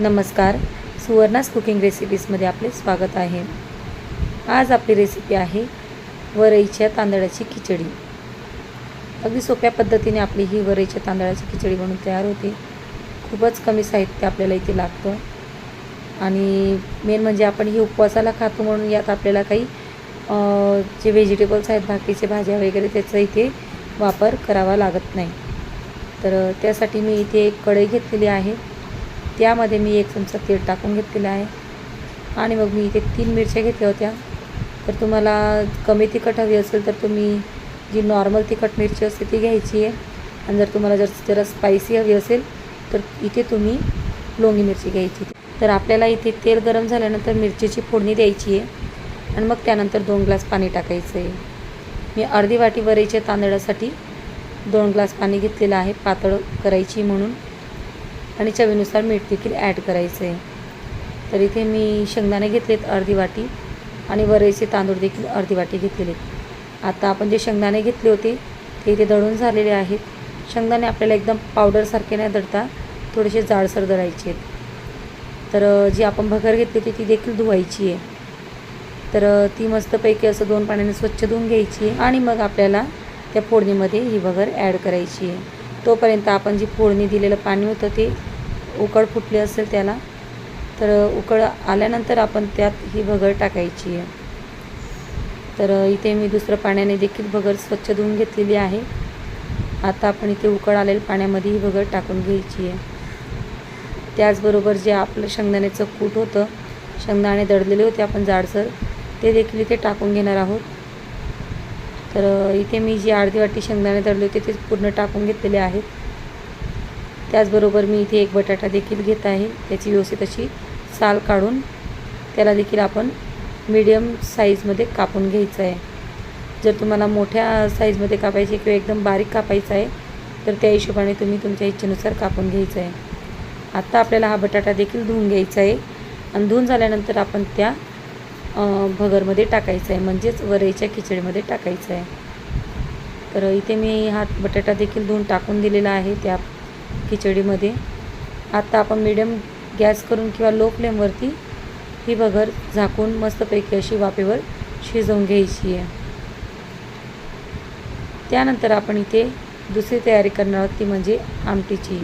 नमस्कार. सुवर्णास कुकिंग रेसिपीजमध्ये आपले स्वागत आहे. आज आपली रेसिपी आहे वरईच्या तांदळाची खिचडी. अगदी सोप्या पद्धतीने आपली ही वरईच्या तांदळाची खिचडी बनून तयार होते. खूपच कमी साहित्य आपल्याला इथे लागतं. आणि मेन म्हणजे आपण ही उपवासाला खातो म्हणून यात आपल्याला काही जे व्हेजिटेबल्स आहेत बाकीचे भाज्या वगैरे त्याचा इथे वापर करावा लागत नाही. तर त्यासाठी मी इथे एक कढई घेतलेली आहे. त्यामध्ये मी एक चमचा तेल टाकून घेतलेलं आहे. आणि मग मी इथे तीन मिरच्या घेतल्या होत्या. तर तुम्हाला कमी तिखट हवी असेल तर तुम्ही जी नॉर्मल तिखट मिरची असते ती घ्यायची आहे. आणि जर तुम्हाला जर जरा स्पायसी हवी असेल तर इथे तुम्ही लोंगी मिरची घ्यायची. तर आपल्याला इथे तेल गरम झाल्यानंतर मिरचीची फोडणी द्यायची आहे. आणि मग त्यानंतर दोन ग्लास पाणी टाकायचं आहे. मी अर्धी वाटी वरेच्या तांदळासाठी दोन ग्लास पाणी घेतलेलं आहे पातळ करायची म्हणून. आणि चवीनुसार मीठ देखील ॲड करायचं आहे तर इथे मी शेंगदाणे घेतलेत अर्धी वाटी आणि वरईचे तांदूळ देखील अर्धी वाटी घेतलेले आता आपण जे शेंगदाणे घेतले होते ते इथे दळून झालेले आहेत. शेंगदाणे आपल्याला एकदम पावडरसारखे नाही दळता थोडेसे जाडसर दळायचे आहेत. तर जी आपण भगर घेतली होती ती देखील धुवायची आहे. तर ती मस्तपैकी असं दोन पाण्याने स्वच्छ धुवून घ्यायची आहे आणि मग आपल्याला त्या फोडणीमध्ये ही भगर ॲड करायची आहे. तोपर्यंत आपण जी फोडणी दिलेलं पाणी होतं ते उकळ फुटली असेल त्याला तर उकळ आल्यानंतर आपण त्यात ही भगर टाकायची आहे. तर इथे मी दुसरं पाण्याने देखील भगर स्वच्छ धुवून घेतलेली आहे. आता आपण इथे उकळ आलेल्या पाण्यामध्ये ही भगर टाकून घ्यायची आहे. त्याचबरोबर जे आपलं शेंगदाण्याचं कूट होतं शेंगदाणे दडलेले होते आपण जाडसर ते देखील इथे टाकून घेणार आहोत. तर इथे मी जी अर्धी वाटी शेंगदाणे दळले होते ते पूर्ण टाकून घेतलेले आहेत. त्याचबरोबर मी इथे एक बटाटा देखील घेत आहे. त्याची व्यवस्थित अशी साल काढून त्याला देखील आपण मीडियम साईजमध्ये कापून घ्यायचं आहे. जर तुम्हाला मोठ्या साईजमध्ये कापायचे किंवा एकदम बारीक कापायचं आहे तर त्या हिशोबाने तुम्ही तुमच्या इच्छेनुसार कापून घ्यायचं आहे. आत्ता आपल्याला हा बटाटा देखील धुवून घ्यायचा आहे. आणि धुवून झाल्यानंतर आपण त्या भगरमध्ये टाकायचं आहे. म्हणजेच वरईच्या खिचडीमध्ये टाकायचं आहे. तर इथे मी हा बटाटा देखील धुवून टाकून दिलेला आहे त्या खिचडीमध्ये. आत्ता आपण मिडियम गॅस करून किंवा लो फ्लेमवरती ही भगर झाकून मस्तपैकी अशी वाफेवर शिजवून घ्यायची आहे. त्यानंतर आपण इथे दुसरी तयारी करणार आहोत ती म्हणजे आमटीची.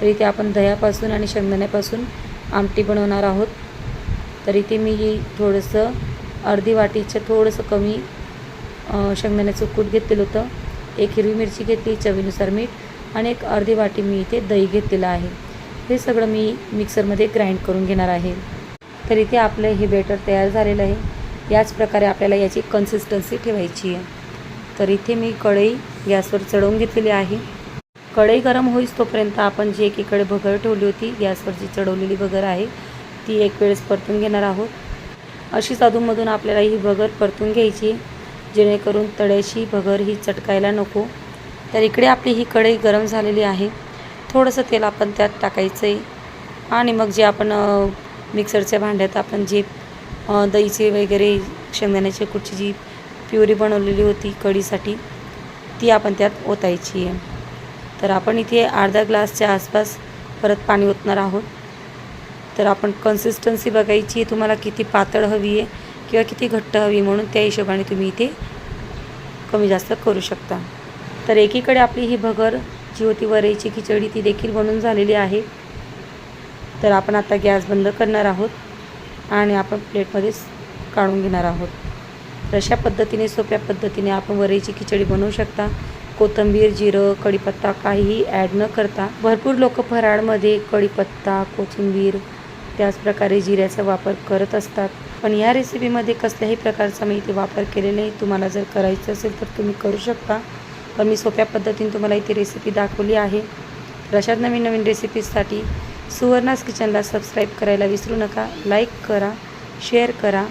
तर इथे आपण दह्यापासून आणि शेंगदाण्यापासून आमटी बनवणार आहोत. तर इथे मी ही थोडंसं अर्धी वाटीचं थोडंसं कमी शेंगदाण्याचं कूट घेतलेलं होतं. एक हिरवी मिरची घेतली चवीनुसार मीठ आणि एक अर्धी वाटी मी इथे दही घेतलेलं आहे. हे सगळं मी मिक्सरमध्ये ग्राइंड करून घेणार आहे. तर इथे आपलं हे बेटर तयार झालेलं आहे. याच प्रकारे आपल्याला याची कन्सिस्टन्सी ठेवायची आहे. तर इथे मी कढई गॅसवर चढवून घेतलेली आहे. कढई गरम होईस तोपर्यंत आपण जी एकीकडे भगर ठेवली होती गॅसवर जी चढवलेली भगर आहे ती एक वेळेस परतून घेणार आहोत. अशीच अधूनमधून आपल्याला ही भगर परतून घ्यायची जेणेकरून तळ्याची भगर ही चटकायला नको. तर इकडे आपली ही कढई गरम झालेली आहे. थोडंसं तेल आपण त्यात टाकायचं आहे आणि मग जे आपण मिक्सरच्या भांड्यात आपण जे दहीचे वगैरे शेंगदाण्याची कुठची जी प्युरी बनवलेली होती कढीसाठी ती आपण त्यात ओतायची आहे तर आपण इथे अर्धा ग्लासच्या आसपास परत पाणी ओतणार आहोत. तर आपण कन्सिस्टन्सी बघायची आहे तुम्हाला किती पातळ हवी आहे किंवा किती घट्ट हवी म्हणून त्या हिशोबाने तुम्ही इथे कमी जास्त करू शकता. तर एकीकडे आपली ही भगर जी होती वरईची खिचडी ती देखील बनून झालेली आहे. तर आपण आता गॅस बंद करणार आहोत आणि आपण प्लेटमध्येच काढून घेणार आहोत. तर अशा पद्धतीने सोप्या पद्धतीने आपण वरईची खिचडी बनवू शकता. कोथिंबीर जिरं कढीपत्ता काहीही ॲड न करता. भरपूर लोक फराळमध्ये कढीपत्ता कोथिंबीर त्याचप्रकारे जिऱ्याचा वापर करत असतात. पण या रेसिपीमध्ये कसल्याही प्रकारचा मी इथे वापर केलेला नाही. तुम्हाला जर करायचं असेल तर तुम्ही करू शकता. पण मी सोप्या पद्धतीने तुम्हाला इथे रेसिपी दाखवली आहे. तर अशाच नवीन नवीन रेसिपीजसाठी सुवर्णास किचनला सबस्क्राईब करायला विसरू नका. लाईक करा शेअर करा.